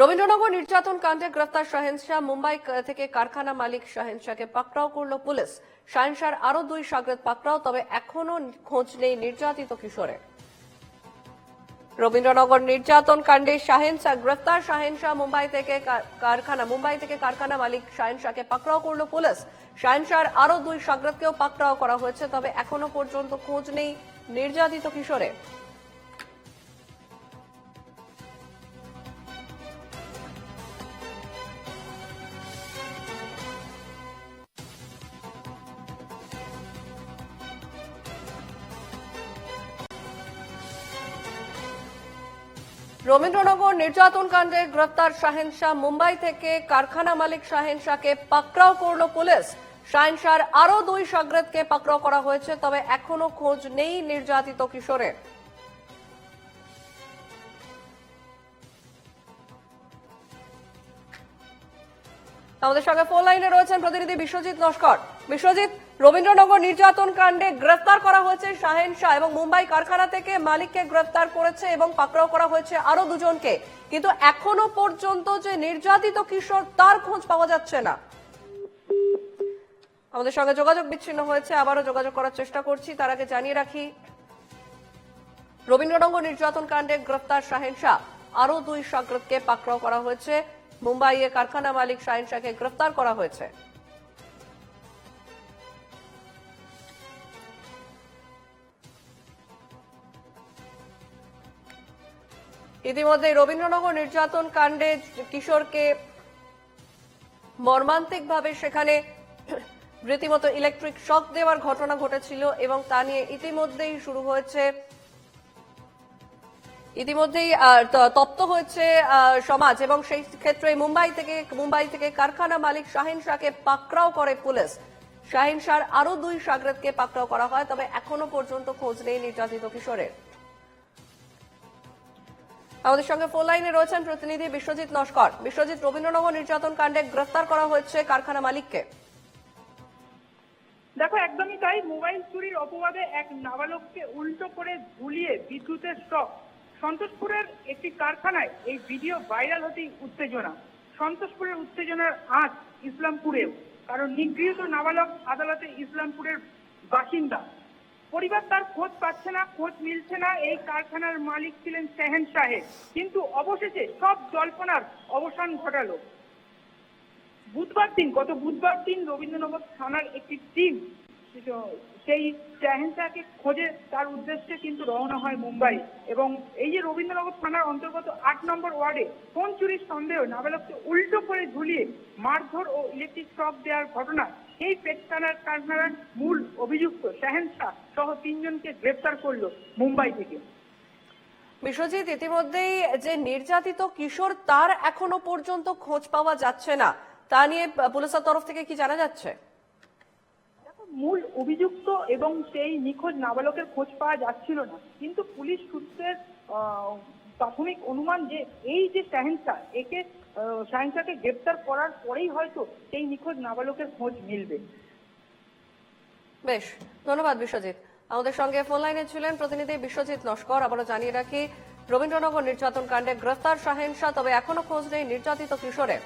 রবীন্দ্রনগর নির্যাতন কাণ্ডে গ্রেফতার শাহেন শাহ মুম্বাই থেকে কারখানা মালিক শাহেন শাহকে পাকড়াও করল পুলিশ। শাহেন শাহর আরও দুই সাগরেদ পাকড়াও, তবে এখনও খোঁজ নেই নির্যাতিত কিশোরের। রবীন্দ্রনগর নির্যাতন কাণ্ডে শাহেন শাহ গ্রেফতার শাহেন শাহ মুম্বাই থেকে কারখানা মুম্বাই থেকে কারখানা মালিক শাহেন শাহকে পাকড়াও করল পুলিশ। শাহেন শাহর আরও দুই সাগরেদকেও পাকড়াও করা হয়েছে, তবে এখনও পর্যন্ত খোঁজ নেই নির্যাতিত কিশোরের। রবীন্দ্রনগর নির্যাতন কাণ্ডে গ্রেফতার শাহেন শাহ মুম্বাই থেকে কারখানা মালিক শাহেন শাহকে পাকড়াও করল পুলিশ। শাহেন শাহর আরও দুই সাগরেদকে পাকড়াও করা হয়েছে, তবে এখনও খোঁজ নেই নির্যাতিত কিশোরের। আমাদের সঙ্গে ফোন লাইনে রয়েছেন প্রতিনিধি বিশ্বজিৎ নস্কর বিশ্বজিৎ, রবীন্দ্রনগর নির্যাতন কাণ্ডে গ্রেফতার করা হয়েছে শাহেন শাহ এবং মুম্বাই কারখানা থেকে মালিককে গ্রেফতার করেছে এবং পাকড়াও করা হয়েছে আরও দুজনকে। কিন্তু এখনও পর্যন্ত যে নির্যাতিত কিশোর, তার খোঁজ পাওয়া যাচ্ছে না। আমাদের সঙ্গে যোগাযোগ বিচ্ছিন্ন হয়েছে, আবারও যোগাযোগ করার চেষ্টা করছি, তার আগে জানিয়ে রাখি, রবীন্দ্রনগর নির্যাতন কাণ্ডে গ্রেফতার শাহেন শাহ। আরও দুই সাগরতকে পাকড়াও করা হয়েছে। মুম্বাইয়ে কারখানা মালিক শাহিন শাহকে গ্রেফতার করা হয়েছে। ইতিমধ্যে রবীন্দ্রনগর নির্যাতন কাণ্ডে কিশোরকে মর্মান্তিকভাবে সেখানে রীতিমতো ইলেকট্রিক শক দেওয়ার ঘটনা ঘটেছিল এবং তা নিয়ে ইতিমধ্যেই শুরু হয়েছে ইতিমধ্যেই তপ্ত হয়েছে সমাজ এবং সেই ক্ষেত্রে মুম্বাই থেকে মুম্বাই থেকে কারখানা মালিক শাহিন শাহকে পাকড়াও করে পুলিশ। শাহিন শাহর আরও দুই সাগরেদকে পাকড়াও করা হয়, তবে এখনও পর্যন্ত খোঁজ নেই নির্যাতিত কিশোরের। আমাদের সঙ্গে ফোন লাইনে রয়েছেন প্রতিনিধি বিশ্বজিৎ নস্কর। বিশ্বজিৎ, রবীন্দ্রনগর নির্যাতন কাণ্ডে গ্রেফতার করা হয়েছে কারখানা মালিককে। দেখো, একদমই তাই, মোবাইল চুরির অপবাদে এক নাবালককে উল্টো করে ঝুলিয়ে বিদ্যুতের শক। সন্তোষপুরের একটি কারখানায় এই ভিডিও ভাইরাল হতেই উত্তেজনা। সন্তোষপুরের উত্তেজনার আঁচ ইসলামপুরেও, কারণ নিগৃহীত নাবালক আদালতে ইসলামপুরের বাসিন্দা। পরিবার তার খোঁজ পাচ্ছে না, খোঁজ মিলছে না, এই কারখানার মালিক ছিলেন সেহেন সাহেব। কিন্তু অবশেষে সব জল্পনার অবসান ঘটালো। বুধবার দিন, গত বুধবার দিন রবীন্দ্রনগর থানার একটি টিম সেই শাহেনশাহকে খোঁজে তার উদ্দেশ্যে কিন্তু রওনা হয় মুম্বাই এবং এই যে রবীন্দ্রনগর থানার অন্তর্গত আট নম্বর ওয়ার্ডে ফোন চুরির সন্দেহ, নাবালককে উল্টো করে ঝুলিয়ে মারধর ও ইলেকট্রিক শক দেওয়ার ঘটনা, সেই পেটকানার কারখানার মূল অভিযুক্ত শাহেনশাহ সহ তিনজনকে গ্রেপ্তার করল মুম্বাই থেকে। বিশ্বজিৎ, ইতিমধ্যেই যে নির্যাতিত কিশোর তার এখনও পর্যন্ত খোঁজ পাওয়া যাচ্ছে না। তা নিয়ে পুলিশের তরফ থেকে কি জানা যাচ্ছে? মূল অভিযুক্ত এবং সেই নিখোঁজ নাবালকের খোঁজ পাওয়া যাচ্ছিল না। কিন্তু পুলিশ সূত্রের প্রাথমিক অনুমান যে এই যে শাহেনশাহ, একে শাহেনশাহকে গ্রেপ্তার করার পরেই হয়তো সেই নিখোঁজ নাবালকের খোঁজ মিলবে। বেশ, ধন্যবাদ বিশ্বজিৎ। আমাদের সঙ্গে ফোন লাইনে ছিলেন প্রতিনিধি বিশ্বজিৎ নস্কর আবারও জানিয়ে রাখি, রবীন্দ্রনগর নির্যাতন কাণ্ডে গ্রেফতার শাহেন শাহ তবে এখনও খোঁজ নেই নির্যাতিত কিশোরের।